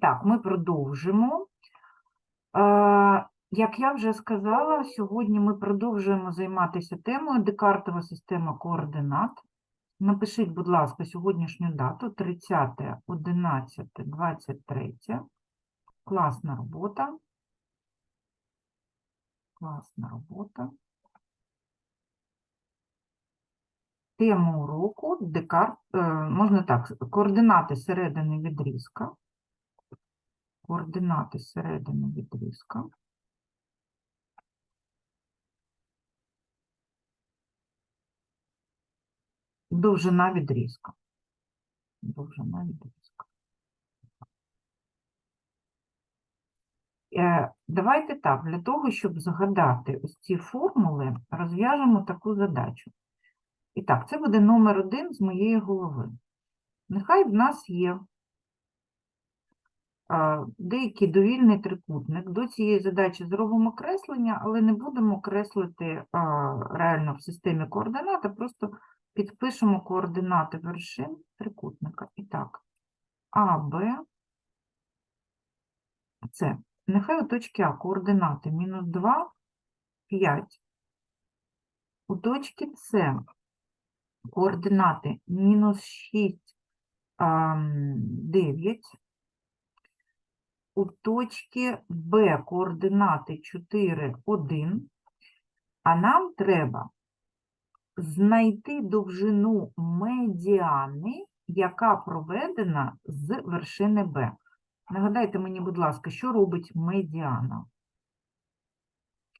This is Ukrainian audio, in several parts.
так, ми продовжимо. Е, Як я вже сказала, сьогодні ми продовжуємо займатися темою Декартова система координат. Напишіть, будь ласка, сьогоднішню дату 30, 11, 23. Класна робота. Класна робота. Тема уроку Декарт, е, можна так, координати середини відрізка. Координати середини відрізка. Довжина відрізка. Довжина відрізка. Е, Давайте так, для того, щоб згадати ось ці формули, розв'яжемо таку задачу. І так, це буде номер один з моєї голови. Нехай в нас є деякий довільний трикутник. До цієї задачі зробимо креслення, але не будемо креслити реально в системі координат, а просто підпишемо координати вершин трикутника. І так, А, Б, С. Нехай у точки А координати мінус 2, 5. У точки С координати мінус 6, 9. У точки Б координати 4, 1. А нам треба знайти довжину медіани, яка проведена з вершини Б. Нагадайте мені, будь ласка, що робить медіана?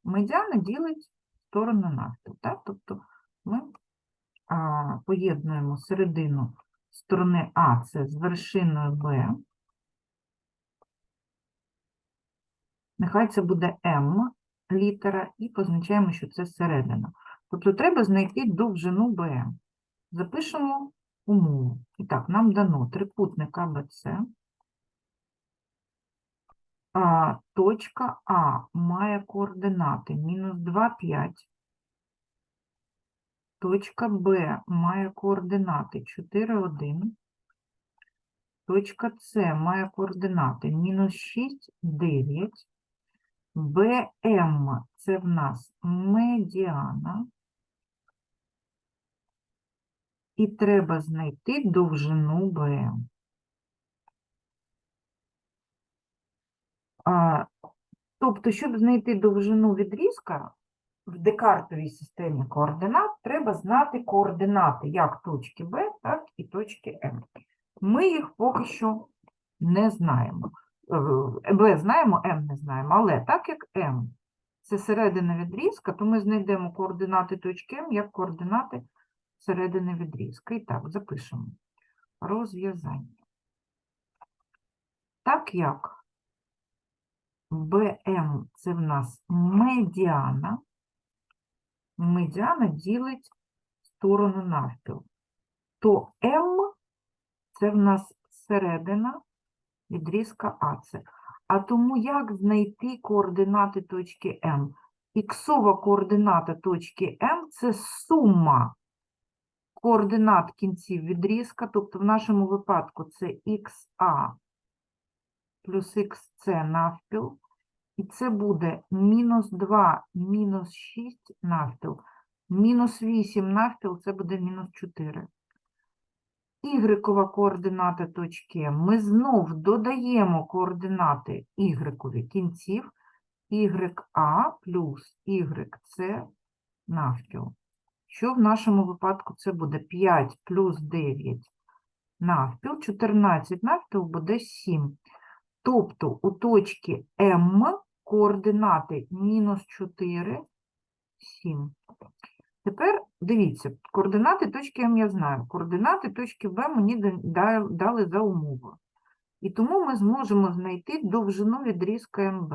Медіана ділить сторону навпіл, так? Тобто ми а, поєднуємо середину сторони А, це з вершиною Б. Нехай це буде М літера, і позначаємо, що це середина. Тобто треба знайти довжину БМ. Запишемо умову. І так, нам дано трикутник АБЦ. А, точка А має координати мінус 2, 5. Точка Б має координати 4, 1. Точка С має координати мінус 6, 9. БМ – це в нас медіана. І треба знайти довжину БМ. Тобто, щоб знайти довжину відрізка в декартовій системі координат, треба знати координати як точки Б, так і точки М. Ми їх поки що не знаємо. Е, Б знаємо, М не знаємо, але так як М це середина відрізка, то ми знайдемо координати точки М як координати середини відрізка. І так, запишемо. Розв'язання. Так як БМ це в нас медіана, медіана ділить сторону навпіл, то М це в нас середина відрізка АЦ. А тому як знайти координати точки М? Іксова координата точки М – це сума координат кінців відрізка, тобто в нашому випадку це XA плюс XC навпіл, і це буде мінус 2, мінус 6 навпіл, мінус 8 навпіл, це буде мінус 4. Ігрекова координата точки М. Ми знов додаємо координати ігрекові кінців, YA плюс YC навпіл. Що в нашому випадку це буде 5 плюс 9 навпіл, 14 навпіл буде 7. Тобто у точки М координати мінус 4, 7. Тепер дивіться, координати точки М я знаю. Координати точки Б мені да- да- дали за умову. І тому ми зможемо знайти довжину відрізка МБ.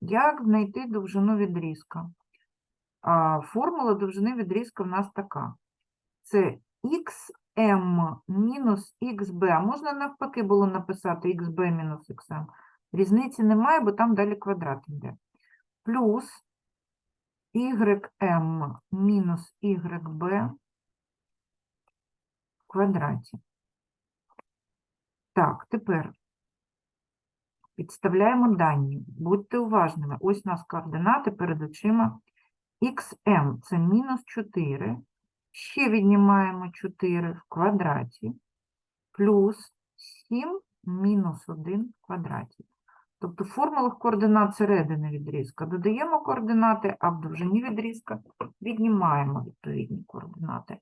Як знайти довжину відрізка? А, формула довжини відрізка в нас така. Це xm мінус xb. Можна навпаки було написати xb мінус xm. Різниці немає, бо там далі квадрат йде. Плюс ym мінус yb в квадраті. Так, тепер Підставляємо дані. Будьте уважними. Ось у нас координати перед очима. xm – це мінус 4. Ще віднімаємо 4 в квадраті. Плюс 7 мінус 1 в квадраті. Тобто в формулах координат середини відрізка додаємо координати, а в довжині відрізка віднімаємо відповідні координати.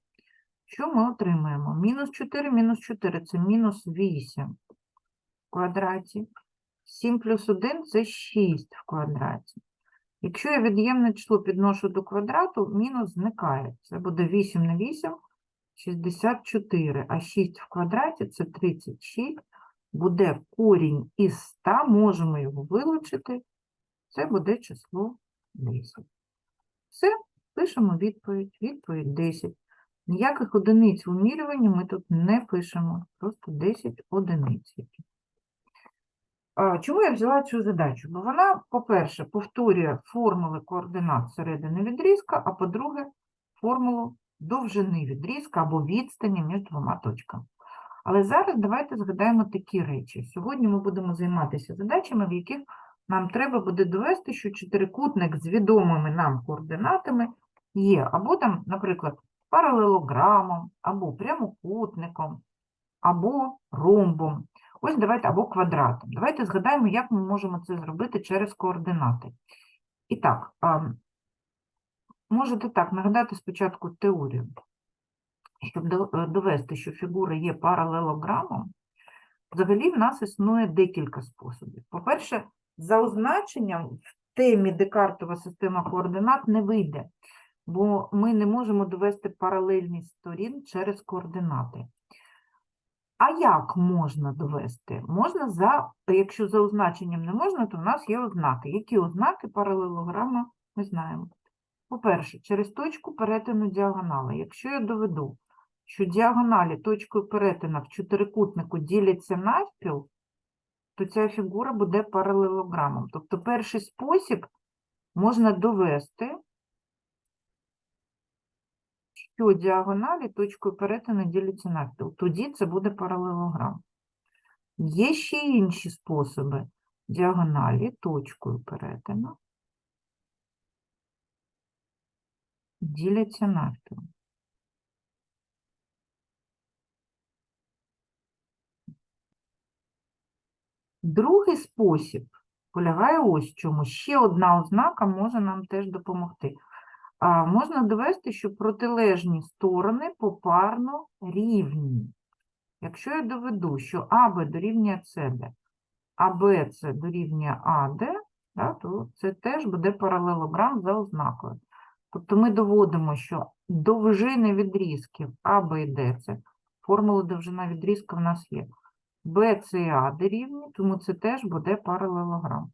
Що ми отримаємо? Мінус 4, мінус 4 – це мінус 8 в квадраті. 7 плюс 1 – це 6 в квадраті. Якщо я від'ємне число підношу до квадрату, мінус зникає. Це буде 8 на 8 – 64, а 6 в квадраті – це 36. Буде корінь із 100, можемо його вилучити. Це буде число 10. Все, пишемо відповідь. Відповідь 10. Ніяких одиниць вимірювання ми тут не пишемо, просто 10 одиниць. Чому я взяла цю задачу? Бо вона, по-перше, повторює формули координат середини відрізка, а по-друге, формулу довжини відрізка або відстані між двома точками. Але зараз давайте згадаємо такі речі. Сьогодні ми будемо займатися задачами, в яких нам треба буде довести, що чотирикутник з відомими нам координатами є або там, наприклад, паралелограмом, або прямокутником, або ромбом. Ось давайте, або квадратом. Давайте згадаємо, як ми можемо це зробити через координати. І так, можете так нагадати спочатку теорію. Щоб е, довести, що фігура є паралелограмом, взагалі в нас існує декілька способів. По-перше, за означенням в темі Декартова система координат не вийде, бо ми не можемо довести паралельність сторін через координати. А як можна довести? Можна за, якщо за означенням не можна, то в нас є ознаки. Які ознаки паралелограма ми знаємо? По-перше, через точку перетину діагонали. Якщо я доведу, що діагоналі точкою перетину в чотирикутнику діляться навпіл, то ця фігура буде паралелограмом. Тобто перший спосіб можна довести, що діагоналі точкою перетину діляться навпіл. Тоді це буде паралелограм. Є ще інші способи. Діагоналі точкою перетину діляться навпіл. Другий спосіб полягає ось чому. Ще одна ознака може нам теж допомогти. А, можна довести, що протилежні сторони попарно рівні. Якщо я доведу, що АБ дорівнює СД, а БЦ дорівнює АД, да, то це теж буде паралелограм за ознакою. Тобто ми доводимо, що довжини відрізків А, Б і Д – це формула довжина відрізка в нас є. А дорівнює, тому це теж буде паралелограм.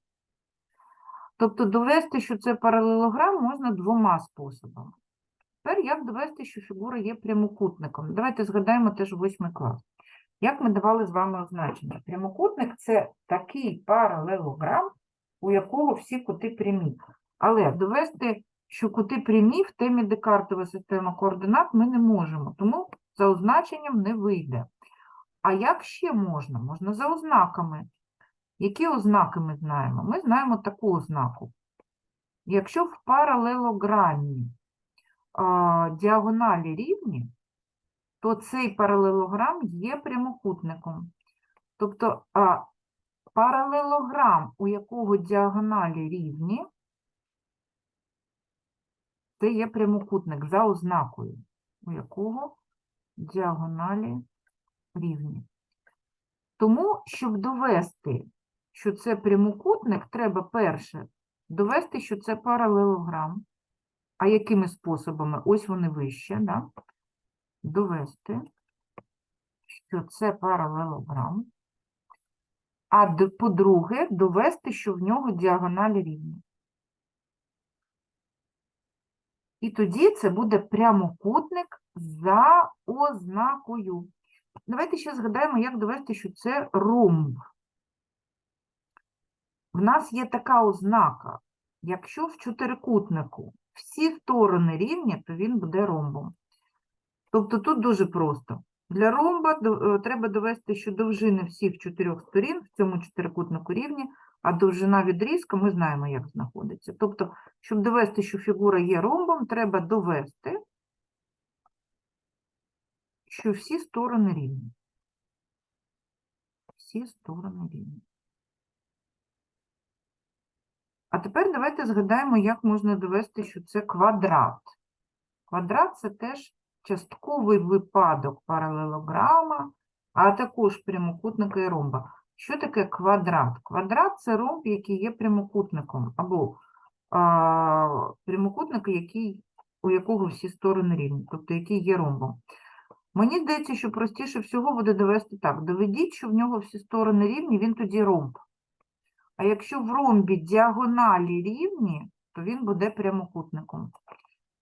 Тобто довести, що це паралелограм, можна двома способами. Тепер як довести, що фігура є прямокутником? Давайте згадаємо теж восьмий клас. Як ми давали з вами означення? Прямокутник – це такий паралелограм, у якого всі кути прямі. Але довести, що кути прямі в темі Декартова система координат ми не можемо, тому за означенням не вийде. А як ще можна? Можна за ознаками. Які ознаки ми знаємо? Ми знаємо таку ознаку. Якщо в паралелограмі а, діагоналі рівні, то цей паралелограм є прямокутником. Тобто а, паралелограм, у якого діагоналі рівні, це є прямокутник за ознакою, у якого діагоналі рівні. Тому, щоб довести, що це прямокутник, треба перше довести, що це паралелограм. А якими способами? Ось вони вище, да? довести, що це паралелограм. А по-друге, довести, що в нього діагоналі рівні. І тоді це буде прямокутник за ознакою. Давайте ще згадаємо, як довести, що це ромб. В нас є така ознака. Якщо в чотирикутнику всі сторони рівні, то він буде ромбом. Тобто тут дуже просто. Для ромба е, треба довести, що довжини всіх чотирьох сторін в цьому чотирикутнику рівні, а довжина відрізка ми знаємо, як знаходиться. Тобто, щоб довести, що фігура є ромбом, треба довести, що всі сторони рівні. Всі сторони рівні. А тепер давайте згадаємо, як можна довести, що це квадрат. Квадрат це теж частковий випадок паралелограма, а також прямокутника і ромба. Що таке квадрат? Квадрат це ромб, який є прямокутником, або а, прямокутник, який, у якого всі сторони рівні, тобто який є ромбом. Мені здається, що простіше всього буде довести так. Доведіть, що в нього всі сторони рівні, він тоді ромб. А якщо в ромбі діагоналі рівні, то він буде прямокутником.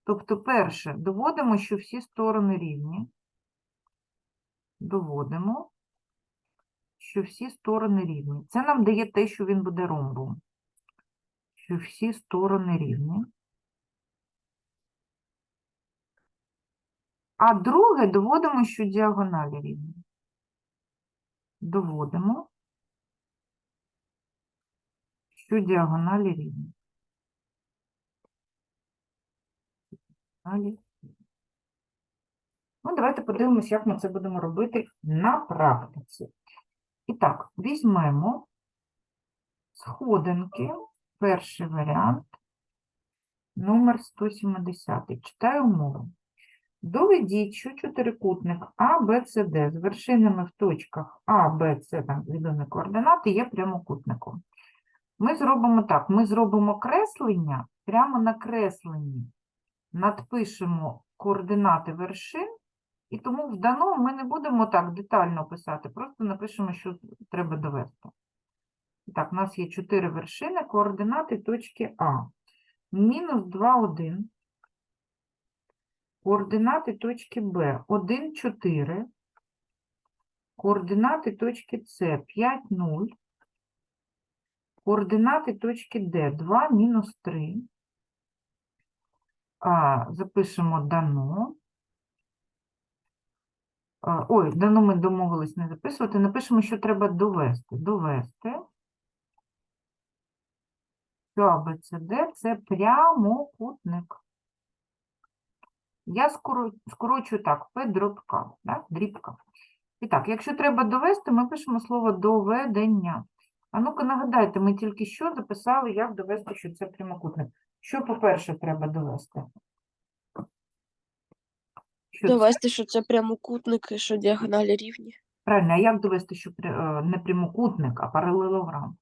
Тобто, перше, доводимо, що всі сторони рівні. Доводимо, що всі сторони рівні. Це нам дає те, що він буде ромбом. Що всі сторони рівні. А друге, доводимо, що діагоналі рівні. Доводимо, що діагоналі рівні. Ну, давайте подивимось, як ми це будемо робити на практиці. І так, візьмемо сходинки, перший варіант, номер 170. Читаю умову. Доведіть, що чотирикутник А, Б, С, Д з вершинами в точках А, Б, С, там відомі координати, є прямокутником. Ми зробимо так, ми зробимо креслення, прямо на кресленні надпишемо координати вершин, і тому в даному ми не будемо так детально писати, просто напишемо, що треба довести. Так, у нас є 4 вершини, координати точки А. Мінус 2, 1. Координати точки Б 1, 4. Координати точки С 5, 0. Координати точки Д 2, мінус 3. А, запишемо дано. А, Ой, дано ми домовились не записувати. Напишемо, що треба довести. Довести. Що АБЦД – це прямокутник. Я скоро, скорочую так, П дробка, да? дрібка. І так, якщо треба довести, ми пишемо слово доведення. А ну-ка нагадайте, ми тільки що записали, як довести, що це прямокутник. Що, по-перше, треба довести? Що це? Довести, що це прямокутник і що діагоналі рівні. Правильно, а як довести, що пря- е, не прямокутник, а паралелограм?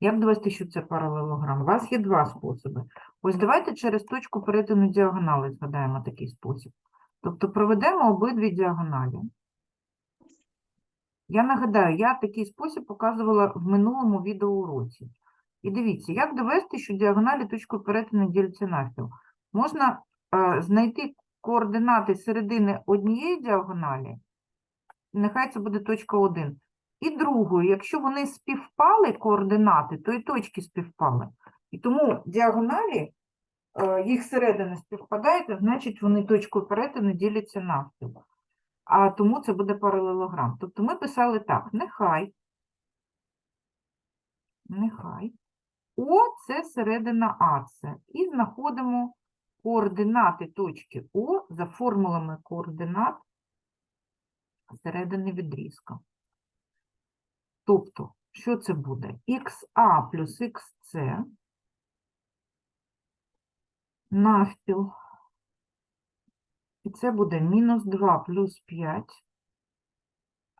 Як довести, що це паралелограм? У вас є два способи. Ось давайте через точку перетину діагонали згадаємо такий спосіб. Тобто проведемо обидві діагоналі. Я нагадаю, я такий спосіб показувала в минулому відеоуроці. І дивіться, як довести, що діагоналі точкою перетину діляться навпіл. Можна е, знайти координати середини однієї діагоналі, нехай це буде точка 1, і другої, якщо вони співпали координати, то і точки співпали. І тому діагоналі, е, їх середини співпадають, значить вони точкою перетину діляться навпіл. А тому це буде паралелограм. Тобто ми писали так: нехай, нехай О це середина АЦ. І знаходимо координати точки О за формулами координат середини відрізка. Тобто, що це буде? XA плюс XC навпіл. І це буде мінус 2 плюс 5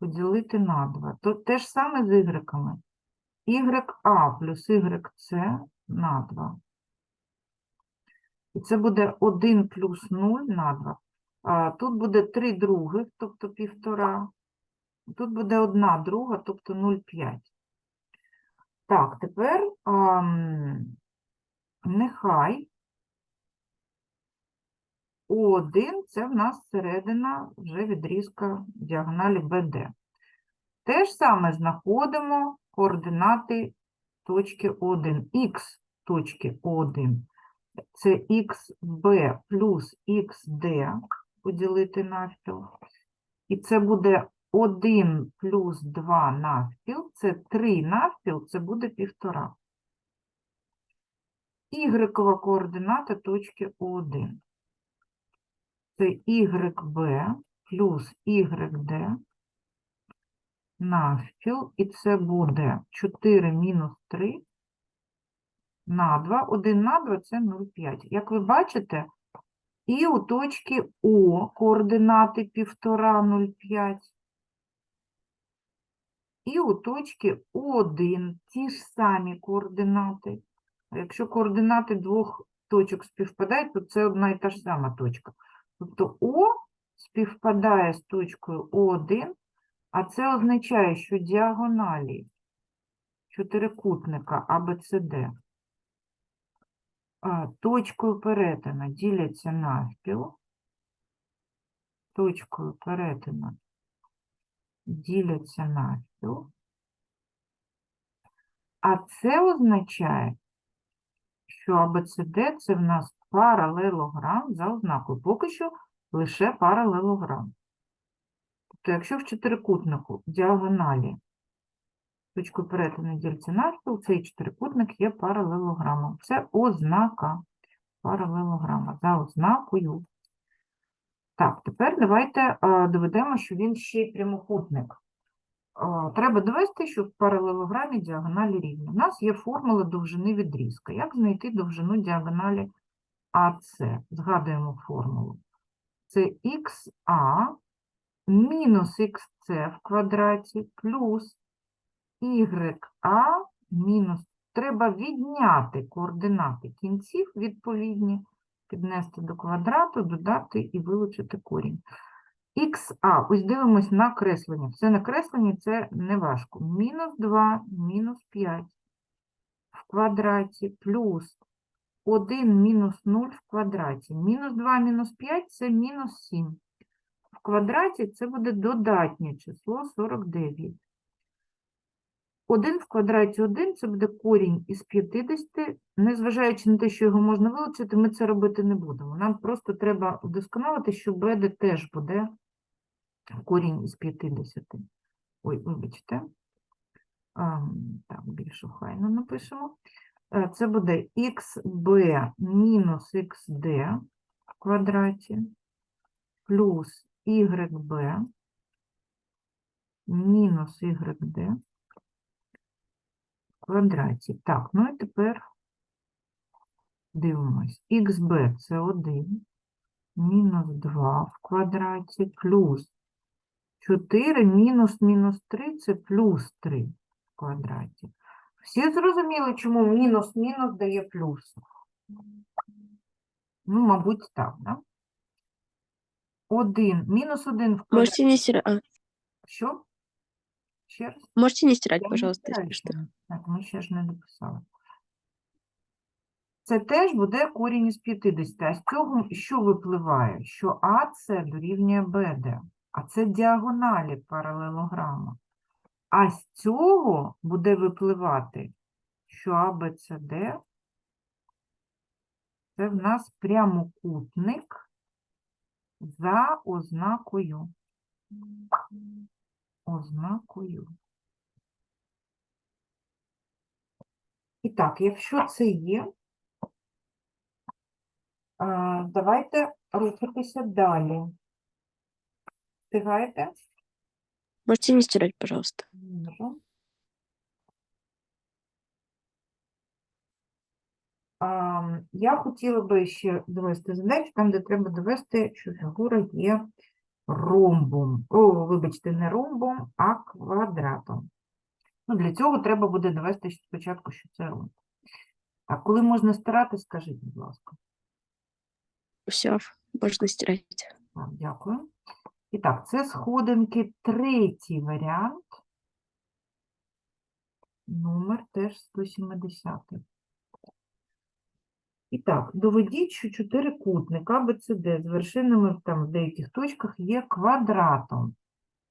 поділити на 2. То те ж саме з ігреками. YA плюс YC на 2. І це буде 1 плюс 0 на 2. А, тут буде 3 других, тобто півтора. Тут буде 1 друга, тобто 0,5. Так, тепер ам, нехай О1 це в нас середина вже відрізка діагоналі BD. Те ж саме знаходимо координати точки О1. Х точки О1 це xb плюс xd поділити навпіл. І це буде 1 плюс 2 навпіл, це 3 навпіл, це буде 1,5. Ігрекова координата точки О1. Це YB плюс YD навпіл, і це буде 4 мінус 3 на 2. 1 на 2 – це 0,5. Як ви бачите, і у точки О координати 1,5, 0,5. І у точки О1 ті ж самі координати. Якщо координати двох точок співпадають, то це одна і та ж сама точка. Тобто О співпадає з точкою О1, а це означає, що діагоналі чотирикутника ABCD а, точкою перетину діляться навпіл, точкою перетину діляться навпіл, а це означає, що ABCD – це в нас паралелограм за ознакою. Поки що лише паралелограм. Тобто, якщо в чотирикутнику діагоналі точкою перетину діляться навпіл, цей чотирикутник є паралелограмом. Це ознака паралелограма за ознакою. Так, тепер давайте доведемо, що він ще й прямокутник. Треба довести, що в паралелограмі діагоналі рівні. У нас є формула довжини відрізка. Як знайти довжину діагоналі АС? Згадуємо формулу. Це ХА мінус ХС в квадраті плюс YA мінус. Треба відняти координати кінців відповідні, піднести до квадрату, додати і вилучити корінь. XA, ось дивимось на креслення. Все на кресленні це не важко. Мінус 2, мінус 5 в квадраті плюс 1 мінус 0 в квадраті. Мінус 2 мінус 5 це мінус 7. В квадраті це буде додатнє число 49. 1 в квадраті 1 це буде корінь із 50. Незважаючи на те, що його можна вилучити, ми це робити не будемо. Нам просто треба удосконалити, що БД теж буде корінь із 50. Ой, вибачте. Так, більш охайно напишемо. Е, Це буде xb мінус xd в квадраті плюс YB мінус YD квадраті. Так, ну і тепер дивимось. XB це 1 мінус 2 в квадраті плюс 4 мінус мінус 3 це плюс 3 в квадраті. Всі зрозуміли, чому мінус мінус дає плюс? Ну, мабуть, так, да? 1, мінус 1 в квадраті. Можете не. Що? Ще раз? можете не стирать, Я пожалуйста, что. ще. Так, ми ще ж не дописали. Це теж буде корінь із 50. А з цього що випливає? Що АС дорівнює БД, а це діагоналі паралелограма. А з цього буде випливати, що АБЦД це в нас прямокутник за ознакою. Ознакою. І так, якщо це є, давайте рухатися далі. Встигаєте? Можете не стирать, пожалуйста. Я хотіла би ще довести задачу, там, де треба довести, що фігура є ромбом. О, вибачте, не ромбом, а квадратом. Ну, для цього треба буде довести спочатку, що це ромб. А коли можна стирати, скажіть, будь ласка. Все, можно стирать. Так, дякую. І так, це сходинки, третій варіант. Номер теж 170. І так, доведіть, що чотирикутник ABCD з вершинами там в деяких точках є квадратом.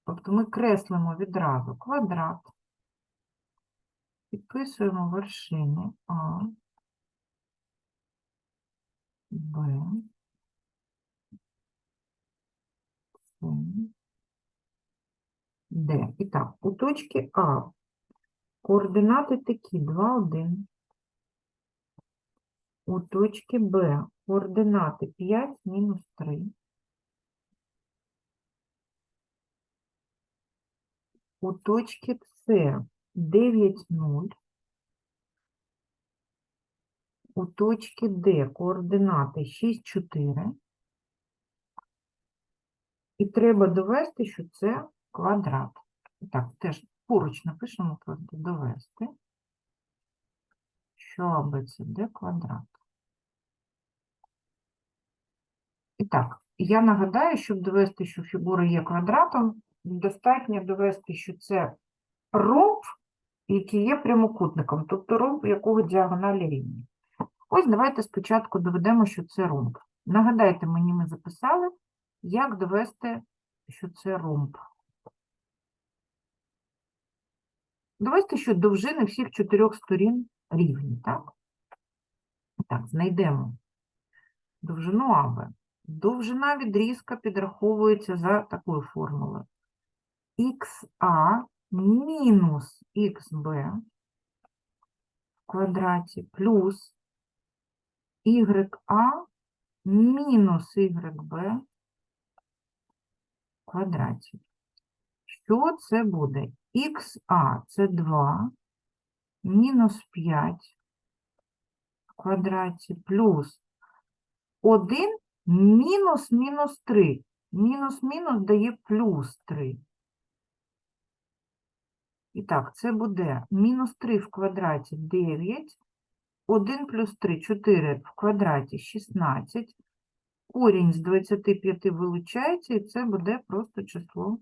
Тобто ми креслимо відразу квадрат. Підписуємо вершини А, Б, С, Д. І так, у точки А координати такі 2, 1. У точки Б координати 5, мінус 3. У точки С 9, 0. У точки Д координати 6, 4. І треба довести, що це квадрат. Так, теж поруч напишемо просто довести, що АБЦД квадрат. І так, я нагадаю, щоб довести, що фігура є квадратом, достатньо довести, що це ромб, який є прямокутником, тобто ромб, у якого діагоналі рівні. Ось давайте спочатку доведемо, що це ромб. Нагадайте мені, ми записали, як довести, що це ромб. Довести, що довжини всіх чотирьох сторін рівні, так? Так, знайдемо довжину АБ. Довжина відрізка підраховується за такою формулою. ХА мінус ХБ в квадраті плюс YA мінус YB в квадраті. Що це буде? ХА це 2 мінус 5 в квадраті плюс 1 мінус мінус 3. Мінус мінус дає плюс 3. І так, це буде мінус 3 в квадраті 9, 1 плюс 3 – 4 в квадраті 16. Корінь з 25 вилучається, і це буде просто число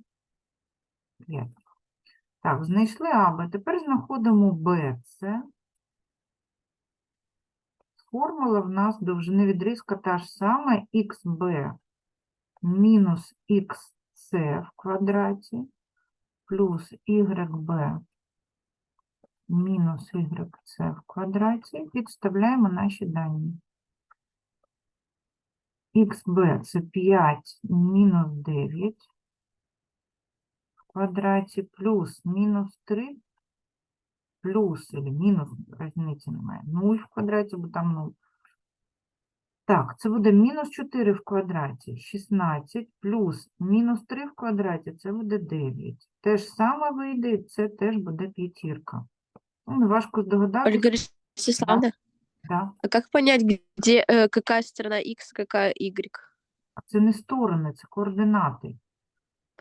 5. Так, знайшли АБ. Тепер знаходимо БЦ. Формула в нас довжини відрізка та ж сама xb мінус xc в квадраті плюс YB мінус YC в квадраті. Підставляємо наші дані. XB це 5 мінус 9 в квадраті плюс мінус 3 плюс или мінус, різниці немає. 0 в квадраті, бо там 0. Так, це буде мінус 4 в квадраті, 16, плюс мінус 3 в квадраті, це буде 9. Те ж саме вийде, це теж буде п'ятірка. Ну, неважко здогадатися. Ольга Ростиславовна, Да. а как понять, где э, какая сторона X, какая Y? Це не сторони, це координати.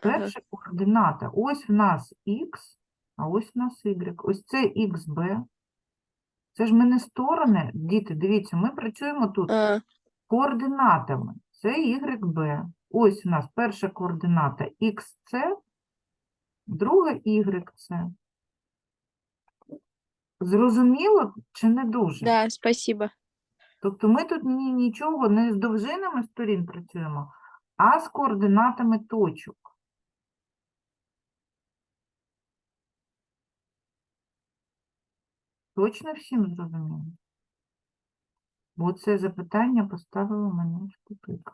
Ага. Координата. Ось в нас х, а ось в нас y. Ось це xb. Це ж ми не сторони. Діти, дивіться, ми працюємо тут А, координатами. Це YB. Ось у нас перша координата XC, друга YC. Зрозуміло чи не дуже? да, спасибо. Тобто ми тут ні, нічого не з довжинами сторін працюємо, а з координатами точок. Точно всім зрозуміло? Бо це запитання поставило мене в тупик.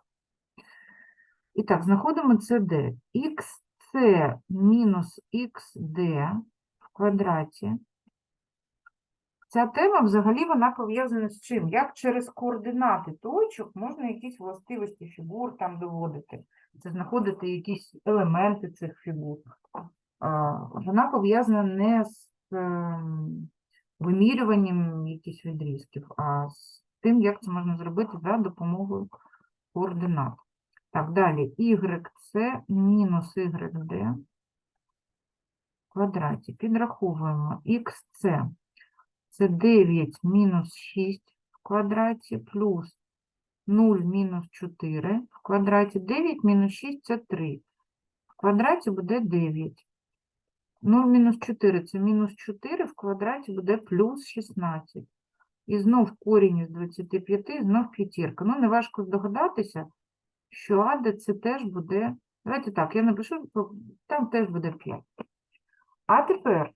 І так, знаходимо CD. XC мінус XD в квадраті. Ця тема взагалі вона пов'язана з чим? Як через координати точок можна якісь властивості фігур там доводити, це знаходити якісь елементи цих фігур. Вона пов'язана не з ем, вимірюванням якихось відрізків, а з тим, як це можна зробити за допомогою координат. Так, далі YC мінус YD в квадраті. Підраховуємо XC. Це 9 мінус 6 в квадраті плюс 0 мінус 4 в квадраті. 9 мінус 6 – це 3. В квадраті буде 9. 0 мінус 4 – це мінус 4, в квадраті буде плюс 16. І знов корінь із 25, і знов п'ятірка. Ну, неважко здогадатися, що АД це теж буде... Давайте так, я напишу, там теж буде 5. А тепер,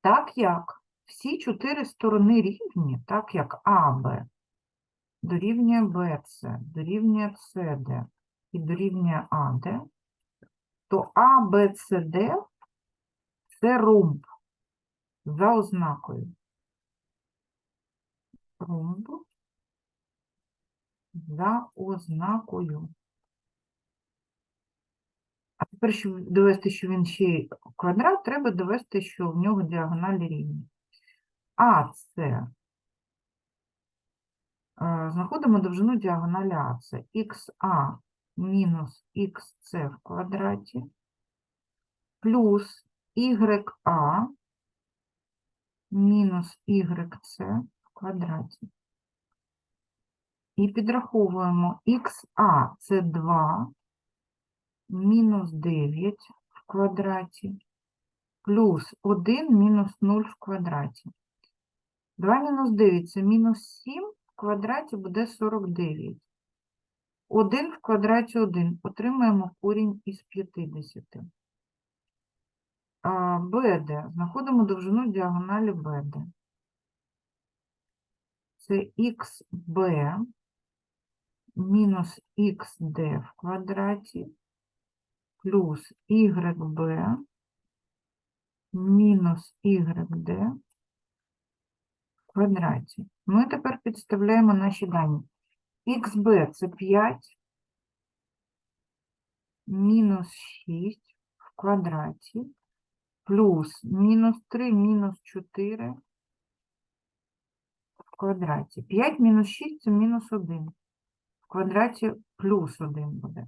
так як всі чотири сторони рівні, так як АБ дорівнює БЦ, дорівнює СД і дорівнює АД, то А, Б, С, Д це ромб за ознакою. Ромб за ознакою. А тепер, щоб довести, що він ще й квадрат, треба довести, що в нього діагоналі рівні. А це е, знаходимо довжину діагоналі А. Це ХА мінус ХС в квадраті плюс YA мінус YC в квадраті. І підраховуємо ХА це 2 мінус 9 в квадраті плюс 1 мінус 0 в квадраті. 2 мінус 9 це мінус 7 в квадраті буде 49. 1 в квадраті 1. Отримаємо корінь із 50. БД. Знаходимо довжину діагоналі БД. Це XB мінус XD в квадраті плюс YB мінус YD в квадраті. Ми тепер підставляємо наші дані. XB це 5 мінус 6 в квадраті плюс мінус 3 мінус 4 в квадраті. 5 мінус 6 це мінус 1. В квадраті плюс 1 буде.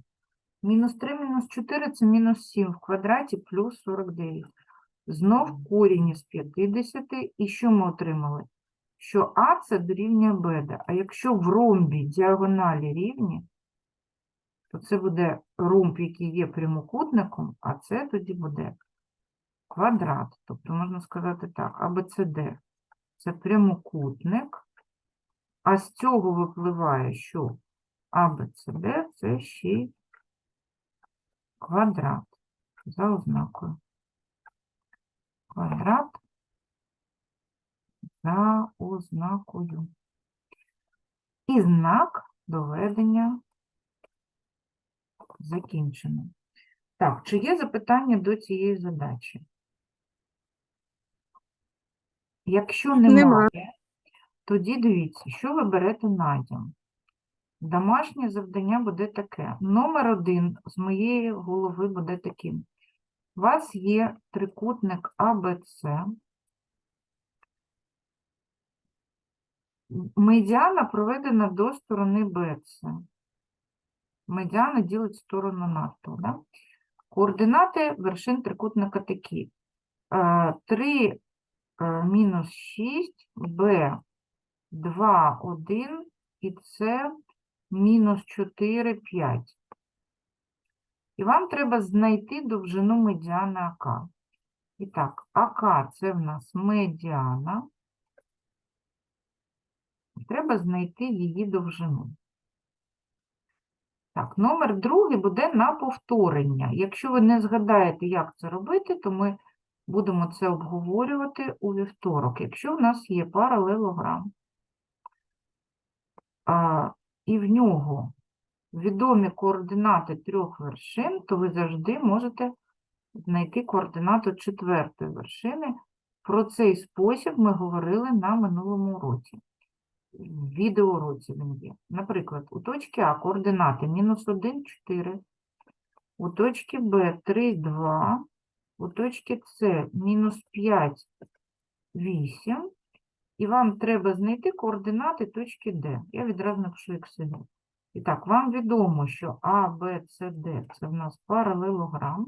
Мінус 3 мінус 4 це мінус 7 в квадраті плюс 49. Знов корінь із 50. І що ми отримали? Що А це дорівнює БД. А якщо в ромбі діагоналі рівні, то це буде ромб, який є прямокутником, а це тоді буде квадрат. Тобто можна сказати так, АБЦД це прямокутник, а з цього випливає, що АБЦД це ще квадрат за ознакою. Квадрат за ознакою. І знак доведення закінчено. Так, чи є запитання до цієї задачі? Якщо Нема. немає, тоді дивіться, що ви берете на дім. Домашнє завдання буде таке. Номер один з моєї голови буде таким. У вас є трикутник АБЦ. Медіана проведена до сторони БЦ. Медіана ділить сторону навпіл. Да? Координати вершин трикутника такі. 3 мінус 6, Б 2, 1 і С мінус 4, 5. І вам треба знайти довжину медіани АК. І так, АК це в нас медіана. Треба знайти її довжину. Так, номер другий буде на повторення. Якщо ви не згадаєте, як це робити, то ми будемо це обговорювати у вівторок, якщо в нас є паралелограм. А, і в нього відомі координати трьох вершин, то ви завжди можете знайти координату четвертої вершини. Про цей спосіб ми говорили на минулому уроці. Відеоуроці він є. Наприклад, у точки А координати мінус 1, 4, у точки Б 3, 2, у точки С мінус 5, 8, і вам треба знайти координати точки Д. Я відразу напишу XY. І так, вам відомо, що А, Б, С, Д – це в нас паралелограм.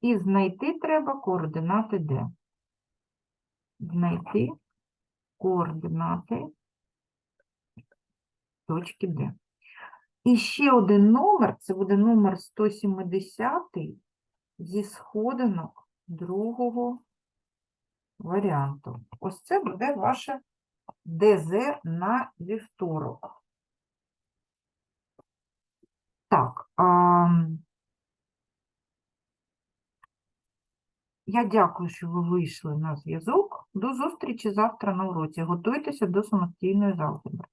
І знайти треба координати Д. Знайти координати точки Д. І ще один номер, це буде номер 170 зі сходинок другого варіанту. Ось це буде ваше ДЗ на вівторок. Так, а, я дякую, що ви вийшли на зв'язок. До зустрічі завтра на уроці. Готуйтеся до самостійної алгебри.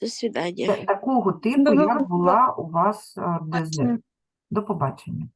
До свидания. Та- Такого типу, як була у вас а, ДЗ. До побачення.